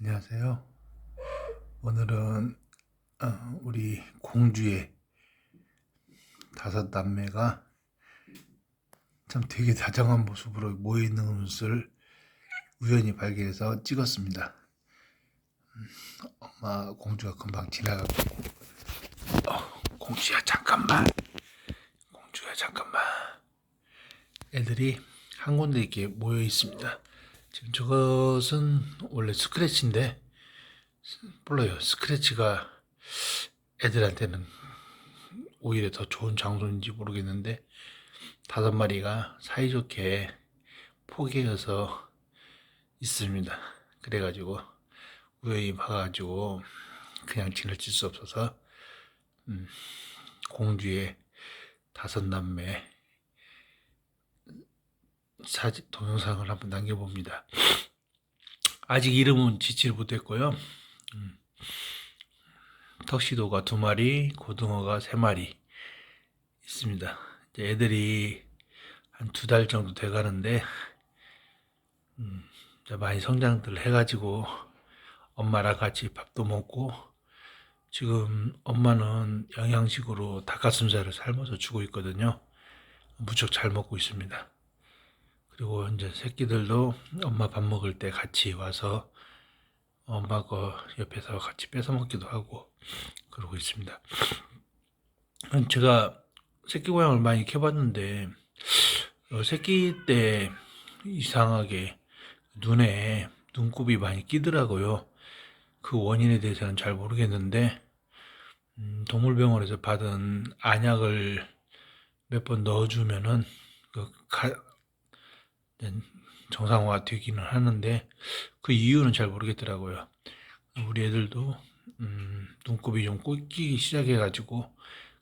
안녕하세요. 오늘은 어, 우리 공주의 다섯 남매가 참 되게 다정한 모습으로 모여 있는 것을 우연히 발견해서 찍었습니다. 음, 엄마 공주가 금방 지나가고 어, 공주야 잠깐만. 공주야 잠깐만. 애들이 한 군데 이렇게 모여 있습니다. 지금 저것은 원래 스크래치인데 몰라요. 스크래치가 애들한테는 오히려 더 좋은 장소인지 모르겠는데 다섯 마리가 사이좋게 포개어서 있습니다. 그래가지고 우연히 봐가지고 그냥 지나칠 수 없어서 음, 공주의 다섯 남매 사진 동영상을 한번 남겨봅니다. 아직 이름은 지치를 못했고요. 음, 턱시도가 두 마리, 고등어가 세 마리 있습니다. 애들이 한 두 달 정도 돼 가는데 음, 많이 성장들 해가지고 엄마랑 같이 밥도 먹고 지금 엄마는 영양식으로 닭가슴살을 삶아서 주고 있거든요. 무척 잘 먹고 있습니다. 그리고 이제 새끼들도 엄마 밥 먹을 때 같이 와서 엄마 거 옆에서 같이 뺏어 먹기도 하고 그러고 있습니다. 제가 새끼 고양을 많이 키워봤는데 어, 새끼 때 이상하게 눈에 눈곱이 많이 끼더라고요. 그 원인에 대해서는 잘 모르겠는데 음, 동물병원에서 받은 안약을 몇 번 넣어주면은 그 가, 정상화 되기는 하는데 그 이유는 잘 모르겠더라고요. 우리 애들도 음, 눈곱이 좀 꽂기 시작해가지고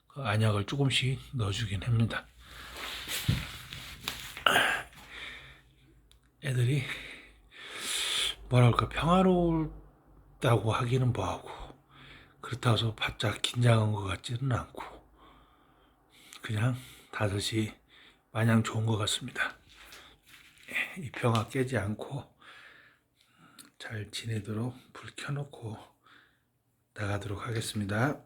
그 안약을 조금씩 넣어주긴 합니다. 애들이 뭐랄까 평화롭다고 하기는 뭐하고 그렇다고 해서 바짝 긴장한 것 같지는 않고 그냥 다섯이 마냥 좋은 것 같습니다. 예, 이 평화 깨지 않고 잘 지내도록 불 켜놓고 나가도록 하겠습니다.